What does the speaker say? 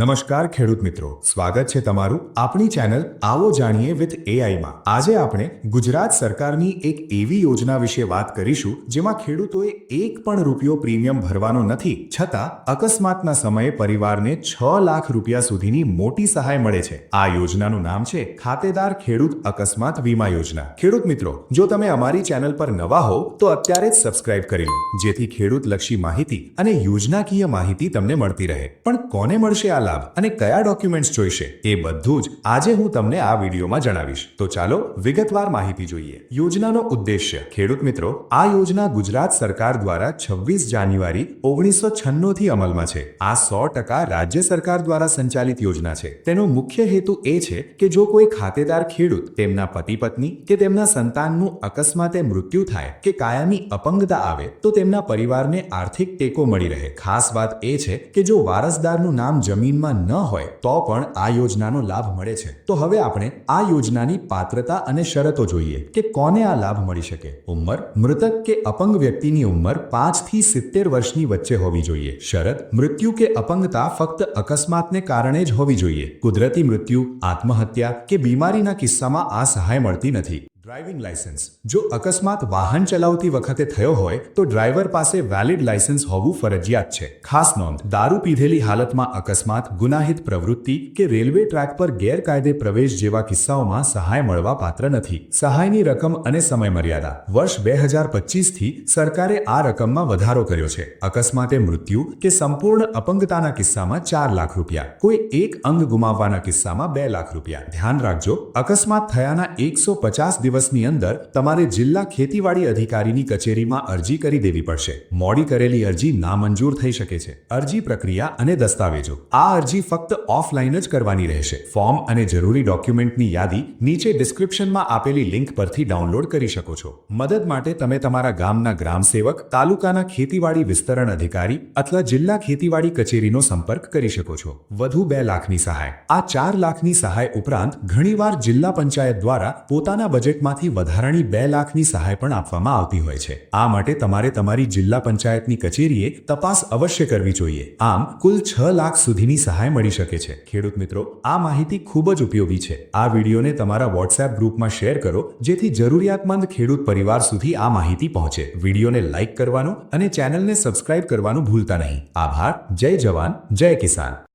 નમસ્કાર ખેડૂત મિત્રો. સ્વાગત છે તમારું આપણી ચેનલ આવો જાણીએ વિથ એઆઈમાં આજે આપણે ગુજરાત સરકારની એક એવી યોજના વિશે વાત કરીશું જેમાં ખેડૂતોએ એક પણ રૂપિયો પ્રીમિયમ ભરવાનો નથી છતાં અકસ્માતના સમયે પરિવારને છ લાખ રૂપિયા સુધીની મોટી સહાય મળે છે. આ યોજનાનું નામ છે ખાતેદાર ખેડૂત અકસ્માત વીમા યોજના. ખેડૂત મિત્રો, જો તમે અમારી ચેનલ પર નવા હો, તો અત્યારે જ સબસ્ક્રાઇબ કરી લો. જેથી ખેડૂત લક્ષી માહિતી અને યોજનાકીય માહિતી તમને મળતી રહે. પણ કોને મળશે આ લાભ અને કયા ડોક્યુમેન્ટ્સ જોઈશે એ બધું જ આજે હું તમને આ વિડીયોમાં જણાવીશ. તો ચાલો વિગતવાર માહિતી જોઈએ. યોજનાનો ઉદ્દેશ્ય. ખેડૂત મિત્રો, આ યોજના ગુજરાત સરકાર દ્વારા છવ્વીસ જાન્યુઆરી ઓગણીસો થી અમલમાં છે. આ સો ટકા રાજ્ય સરકાર દ્વારા સંચાલિત યોજના છે. તેનો મુખ્ય હેતુ એ છે કે જો કોઈ ખાતેદાર ખેડૂત તેમના પતિ પત્ની કે તેમના સંતાનનું અકસ્માતે મૃત્યુ થાય કે કાયમી અપંગતા આવે, તો તેમના પરિવારને આર્થિક ટેકો મળી રહે. ખાસ વાત એ છે કે જો વારસદારનું નામ જમીનમાં ન હોય, તો પણ આ યોજનાનો લાભ મળે છે. તો હવે આપણે આ યોજનાની પાત્રતા અને શરતો જોઈએ કે કોને આ લાભ મળી શકે. ઉંમર, મૃતક કે અપંગ વ્યક્તિની ઉંમર પાંચથી સિત્તેર વર્ષની વચ્ચે હોવી જોઈએ. શરત, મૃત્યુ કે અપંગતા ફક્ત અકસ્માતને કારણે જ હોવી જોઈએ. કુદરતી મૃત્યુ, આત્મહત્યા કે બીમારીના કિસ્સામાં આ સહાય મળતી નથી. ડ્રાઇવિંગ લાયસન્સ જો અકસ્માત વાહન ચલાવતી વખતે થયો હોય, તો ડ્રાઈવર પાસે વેલિડ લાયસન્સ હોવું ફરજિયાત છે. ખાસ નોંધ, દારૂ પીધેલી હાલતમાં અકસ્માત, ગુનાહિત પ્રવૃત્તિ કે રેલવે ટ્રેક પર ગેરકાયદે પ્રવેશ જેવા કિસ્સાઓમાં સહાય મળવા પાત્ર નથી. સહાયની રકમ અને સમય મર્યાદા વર્ષ બે હજારથી સરકારે આ રકમમાં વધારો કર્યો છે. અકસ્માતે મૃત્યુ કે સંપૂર્ણ અપંગતાના કિસ્સામાં ચાર લાખ રૂપિયા. કોઈ એક અંગ ગુમાવવાના કિસ્સામાં બે લાખ રૂપિયા. ધ્યાન રાખજો, અકસ્માત થયાના એકસો પચાસ દિવસની અંદર તમારે જિલ્લા ખેતીવાડી અધિકારીની કચેરીમાં અરજી કરી દેવી પડશે. મોડી કરેલી અરજી નામંજૂર થઈ શકે છે. અરજી પ્રક્રિયા અને દસ્તાવેજો. આ અરજી ફક્ત ઓફલાઈન જ કરવાની રહેશે. ફોર્મ અને જરૂરી ડોક્યુમેન્ટની યાદી નીચે ડિસ્ક્રિપ્શનમાં આપેલી લિંક પરથી ડાઉનલોડ કરી શકો છો. મદદ માટે તમે તમારા ગામના ગ્રામસેવક તાલુકાના ખેતીવાડી વિસ્તરણ અધિકારી અથવા જિલ્લા ખેતીવાડી કચેરીનો સંપર્ક કરી શકો છો. વધુ બે લાખની સહાય. આ ચાર લાખની સહાય ઉપરાંત ઘણીવાર જિલ્લા પંચાયત દ્વારા પોતાના બજેટમાંથી વધારાની બે લાખની સહાય પણ આપવામાં આવતી હોય છે. આ માટે તમારે તમારી જિલ્લા પંચાયતની કચેરીએ તપાસ અવશ્ય કરવી જોઈએ. આમ, કુલ છ લાખ સુધીની સહાય મળી શકે છે. ખેડૂત મિત્રો, આ માહિતી ખૂબ જ ઉપયોગી છે. આ વિડીયોને તમારા વોટ્સએપ ગ્રુપમાં શેર કરો, જેથી જરૂરિયાતમંદ ખેડૂત પરિવાર સુધી આ માહિતી પહોંચે. વિડીયોને લાઇક કરવાનું અને ચેનલને સબસ્ક્રાઇબ કરવાનું ભૂલતા નહીં. આભાર. જય જવાન. જય કિસાન.